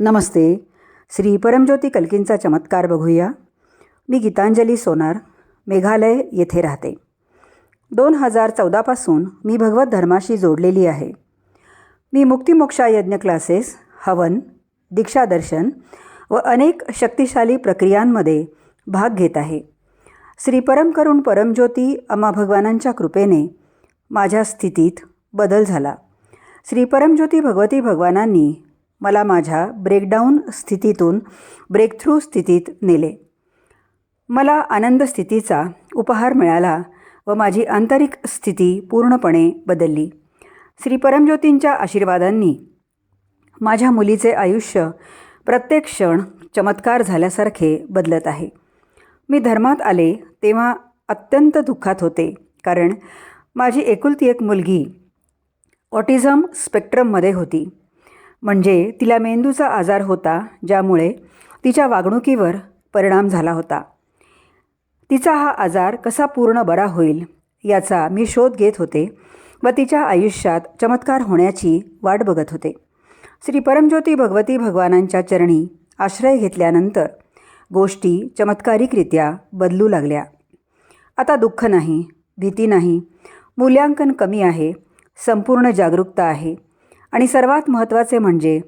नमस्ते. श्री परमज्योती कल्कींचा चमत्कार बघूया. मी गीतांजली सोनार मेघालय येथे राहते. दोन हजार चौदापासून मी भगवत धर्माशी जोडलेली आहे. मी मुक्तिमोक्षा यज्ञ क्लासेस हवन दीक्षादर्शन व अनेक शक्तिशाली प्रक्रियांमध्ये भाग घेत आहे. श्री परमकरुण परमज्योती अम्मा भगवानांच्या कृपेने माझ्या स्थितीत बदल झाला. श्री परमज्योती भगवती भगवानांनी मला माझ्या ब्रेकडाऊन स्थितीतून ब्रेकथ्रू स्थितीत नेले. मला आनंद स्थितीचा उपहार मिळाला व माझी आंतरिक स्थिती पूर्णपणे बदलली. श्री परमज्योतींच्या आशीर्वादांनी माझ्या मुलीचे आयुष्य प्रत्येक क्षण चमत्कार झाल्यासारखे बदलत आहे. मी धर्मात आले तेव्हा अत्यंत दुःखात होते कारण माझी एकुलती एक मुलगी ऑटिझम स्पेक्ट्रममध्ये होती. म्हणजे तिला मेंदूचा आजार होता ज्यामुळे तिच्या वागणुकीवर परिणाम झाला होता. तिचा हा आजार कसा पूर्ण बरा होईल याचा मी शोध घेत होते व तिच्या आयुष्यात चमत्कार होण्याची वाट बघत होते. श्री परमज्योती भगवती भगवानांच्या चरणी आश्रय घेतल्यानंतर गोष्टी चमत्कारिकरित्या बदलू लागल्या. आता दुःख नाही भीती नाही मूल्यांकन कमी आहे संपूर्ण जागरूकता आहे. आणि सर्वात महत्त्वाचे म्हणजे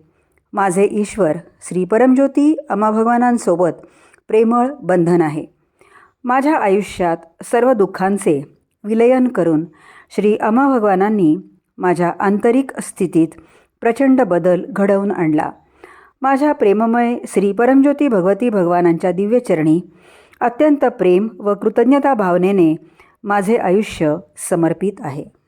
माझे ईश्वर श्री परमज्योती अमाभगवानांसोबत प्रेमळ बंधन आहे. माझ्या आयुष्यात सर्व दुःखांचे विलयन करून श्री अम्मा भगवानांनी माझ्या आंतरिक स्थितीत प्रचंड बदल घडवून आणला. माझ्या प्रेममय श्री परमज्योती भगवती भगवानांच्या दिव्यचरणी अत्यंत प्रेम व कृतज्ञता भावनेने माझे आयुष्य समर्पित आहे.